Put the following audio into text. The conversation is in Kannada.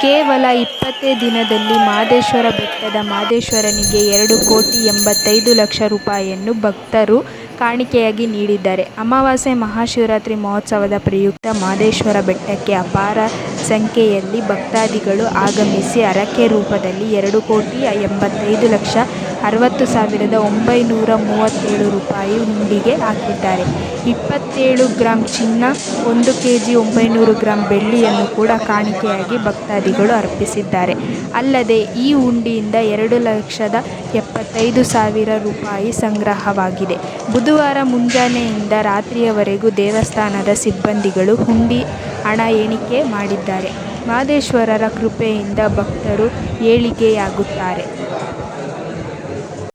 ಕೇವಲ ಇಪ್ಪತ್ತೇ ದಿನದಲ್ಲಿ ಮಾದೇಶ್ವರ ಬೆಟ್ಟದ ಮಾದೇಶ್ವರನಿಗೆ ಎರಡು ಕೋಟಿ ಎಂಬತ್ತೈದು ಲಕ್ಷ ರೂಪಾಯಿಯನ್ನು ಭಕ್ತರು ಕಾಣಿಕೆಯಾಗಿ ನೀಡಿದ್ದಾರೆ. ಅಮಾವಾಸ್ಯೆ ಮಹಾಶಿವರಾತ್ರಿ ಮಹೋತ್ಸವದ ಪ್ರಯುಕ್ತ ಮಾದೇಶ್ವರ ಬೆಟ್ಟಕ್ಕೆ ಅಪಾರ ಸಂಖ್ಯೆಯಲ್ಲಿ ಭಕ್ತಾದಿಗಳು ಆಗಮಿಸಿ ಅರಕೆ ರೂಪದಲ್ಲಿ ಎರಡು ಕೋಟಿ ಎಂಬತ್ತೈದು ಲಕ್ಷ ಅರವತ್ತು ಸಾವಿರದ ಒಂಬೈನೂರ ಮೂವತ್ತೇಳು ರೂಪಾಯಿ ಹುಂಡಿಗೆ ಹಾಕಿದ್ದಾರೆ. ಇಪ್ಪತ್ತೇಳು ಗ್ರಾಂ ಚಿನ್ನ, ಒಂದು ಕೆಜಿ ಒಂಬೈನೂರು ಗ್ರಾಂ ಬೆಳ್ಳಿಯನ್ನು ಕೂಡ ಕಾಣಿಕೆಯಾಗಿ ಭಕ್ತಾದಿಗಳು ಅರ್ಪಿಸಿದ್ದಾರೆ. ಅಲ್ಲದೆ ಈ ಹುಂಡಿಯಿಂದ ಎರಡು ಲಕ್ಷದ ಎಪ್ಪತ್ತೈದು ಸಾವಿರ ರೂಪಾಯಿ ಸಂಗ್ರಹವಾಗಿದೆ. ಬುಧವಾರ ಮುಂಜಾನೆಯಿಂದ ರಾತ್ರಿಯವರೆಗೂ ದೇವಸ್ಥಾನದ ಸಿಬ್ಬಂದಿಗಳು ಹುಂಡಿ ಹಣ ಎಣಿಕೆ ಮಾಡಿದ್ದಾರೆ. ಮಾದೇಶ್ವರರ ಕೃಪೆಯಿಂದ ಭಕ್ತರು ಏಳಿಗೆಯಾಗುತ್ತಾರೆ.